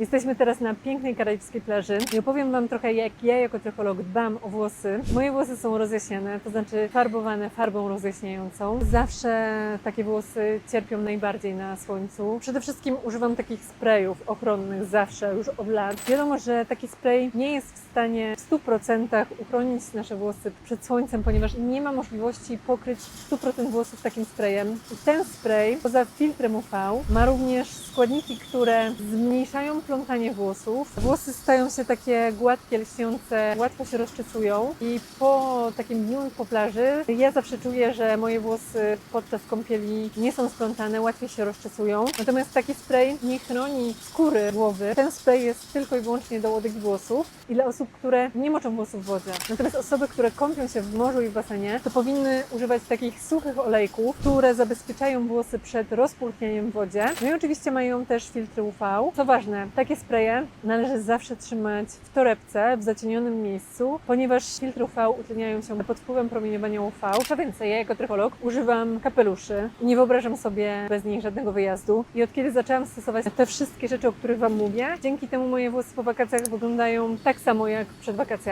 Jesteśmy teraz na pięknej karaibskiej plaży i opowiem Wam trochę, jak ja jako trycholog dbam o włosy. Moje włosy są rozjaśnione, to znaczy farbowane farbą rozjaśniającą. Zawsze takie włosy cierpią najbardziej na słońcu. Przede wszystkim używam takich sprayów ochronnych zawsze, już od lat. Wiadomo, że taki spray nie jest w stanie w 100% uchronić nasze włosy przed słońcem, ponieważ nie ma możliwości pokryć 100% włosów takim sprayem. I ten spray, poza filtrem UV, ma również składniki, które zmniejszają plątanie włosów. Włosy stają się takie gładkie, lśniące, łatwo się rozczesują i po takim dniu po plaży ja zawsze czuję, że moje włosy podczas kąpieli nie są splątane, łatwiej się rozczesują. Natomiast taki spray nie chroni skóry głowy. Ten spray jest tylko i wyłącznie do łodyg włosów i dla osób, które nie moczą włosów w wodzie. Natomiast osoby, które kąpią się w morzu i w basenie, to powinny używać takich suchych olejków, które zabezpieczają włosy przed rozpulchnieniem w wodzie. No i oczywiście mają też filtry UV. Co ważne, takie spraye należy zawsze trzymać w torebce, w zacienionym miejscu, ponieważ filtry UV utleniają się pod wpływem promieniowania UV. Co więcej, ja jako trycholog używam kapeluszy. Nie wyobrażam sobie bez nich żadnego wyjazdu. I od kiedy zaczęłam stosować te wszystkie rzeczy, o których Wam mówię, dzięki temu moje włosy po wakacjach wyglądają tak samo jak przed wakacjami.